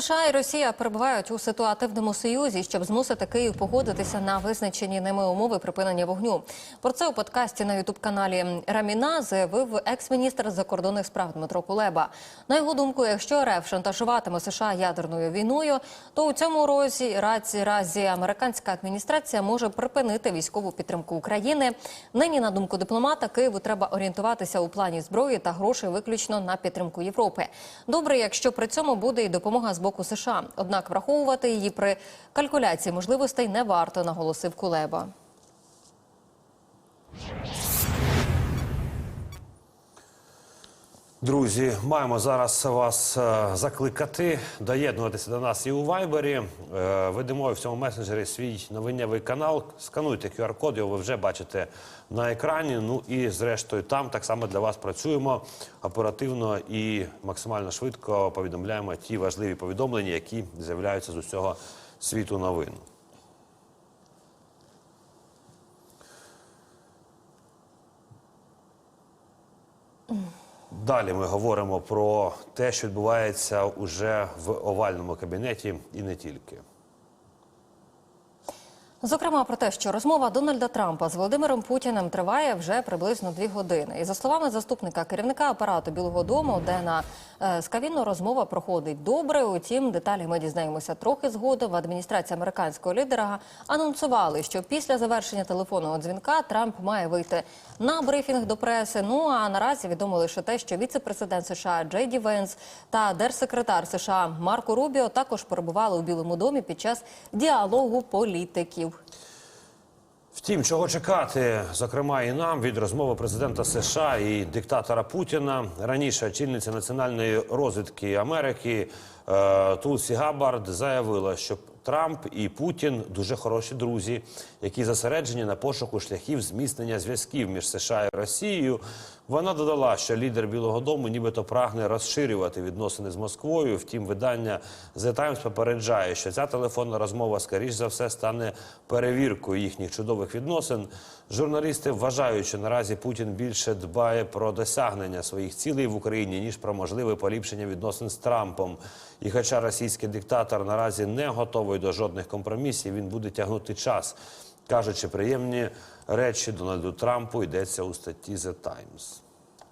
США і Росія перебувають у ситуативному союзі, щоб змусити Київ погодитися на визначені ними умови припинення вогню. Про це у подкасті на ютуб-каналі Раміна заявив екс-міністр закордонних справ Дмитро Кулеба. На його думку, якщо РФ шантажуватиме США ядерною війною, то у цьому розі разі, разі американська адміністрація може припинити військову підтримку України. Нині, на думку дипломата, Києву треба орієнтуватися у плані зброї та грошей виключно на підтримку Європи. Добре, якщо при цьому буде і допомога з боку США. Однак враховувати її при калькуляції можливостей не варто, наголосив Кулеба. Друзі, маємо зараз вас е, закликати доєднуватися до нас і у Вайбері. Е, Ведемо в цьому месенджері свій новиннєвий канал. Скануйте QR-код, його ви вже бачите на екрані. Ну і зрештою, там так само для вас працюємо оперативно і максимально швидко повідомляємо ті важливі повідомлення, які з'являються з усього світу новин. Далі ми говоримо про те, що відбувається уже в овальному кабінеті, і не тільки. Зокрема, про те, що розмова Дональда Трампа з Володимиром Путіним триває вже приблизно дві години. І за словами заступника керівника апарату Білого Дому Дена е, Скавіно, розмова проходить добре. Утім, деталі ми дізнаємося трохи згодом. В адміністрації американського лідера анонсували, що після завершення телефонного дзвінка Трамп має вийти на брифінг до преси. Ну а наразі відомо лише те, що віце-президент США Джей Ді Венс та держсекретар США Марко Рубіо також перебували у Білому домі під час діалогу політиків. Втім, чого чекати, зокрема, і нам від розмови президента США і диктатора Путіна. Раніше очільниця національної розвідки Америки е, Тулсі Габард заявила, що Трамп і Путін дуже хороші друзі, які зосереджені на пошуку шляхів зміцнення зв'язків між США і Росією. Вона додала, що лідер Білого Дому нібито прагне розширювати відносини з Москвою. Втім, видання The Times попереджає, що ця телефонна розмова, скоріш за все, стане перевіркою їхніх чудових відносин. Журналісти вважають, що наразі Путін більше дбає про досягнення своїх цілей в Україні ніж про можливе поліпшення відносин з Трампом. І хоча російський диктатор наразі не готовий до жодних компромісів, він буде тягнути час. Кажучи приємні речі Дональду Трампу, йдеться у статті The Times.